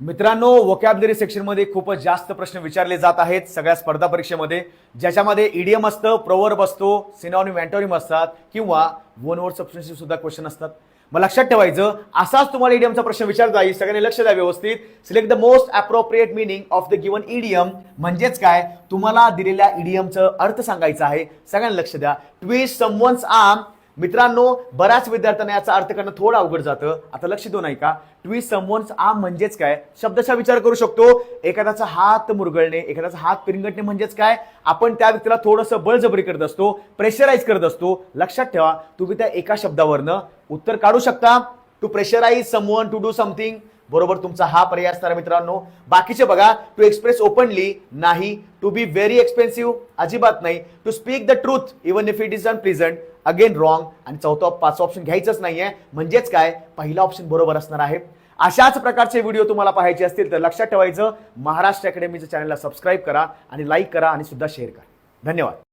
मित्रांनो वोकॅबलरी सेक्शनमध्ये खूपच जास्त प्रश्न विचारले जात आहेत. सगळ्या स्पर्धा परीक्षेमध्ये. ज्याच्यामध्ये ईडीएम असतं प्रवर्ब असतो सिनॉनिम अँटोनिम असतात किंवा वन वर्ड सबस्टन्सिव सुद्धा क्वेश्चन असतात. मग लक्षात ठेवायचं असाच तुम्हाला ईडीएमचा प्रश्न विचार जाईल सगळ्यांनी लक्ष द्या व्यवस्थित. Select the most appropriate meaning of the given idiom म्हणजेच काय? तुम्हाला दिलेल्या ईडीएमचं अर्थ सांगायचा आहे. सगळ्यांनी लक्ष द्या. ट्विस्ट समवन्स आर्म मित्रांनो बऱ्याच विद्यार्थ्यांना याचा अर्थ करणं थोडं अवघड जातं. आता लक्ष देऊ नाही का ट्वी समवन्स आम म्हणजेच काय? शब्दशा विचार करू शकतो. एखाद्याचा हात मुरगळणे एखाद्याचा हात पिरंगटणे म्हणजेच काय? आपण त्या व्यक्तीला थोडंसं बळजबरी करत असतो प्रेशराईज करत असतो. लक्षात ठेवा तुम्ही त्या एका शब्दावरनं उत्तर काढू शकता. To pressurise someone to do something बरोबर तुमचा हा पर्याय असणार मित्रांनो. बाकीचे बघा टू एक्सप्रेस ओपनली नाही टू बी व्हेरी एक्सपेन्सिव्ह अजिबात नाही. To speak the truth even if it is present again wrong आणि चौथा पाचवा ऑप्शन घ्यायचंच नाहीये. म्हणजेच काय? पहिला ऑप्शन बरोबर असणार आहे. अशाच प्रकारचे व्हिडिओ तुम्हाला पाहायचे असतील तर लक्षात ठेवायचं महाराष्ट्र अकॅडमीच्या चॅनलला सबस्क्राईब करा आणि लाईक करा आणि सुद्धा शेअर करा. धन्यवाद.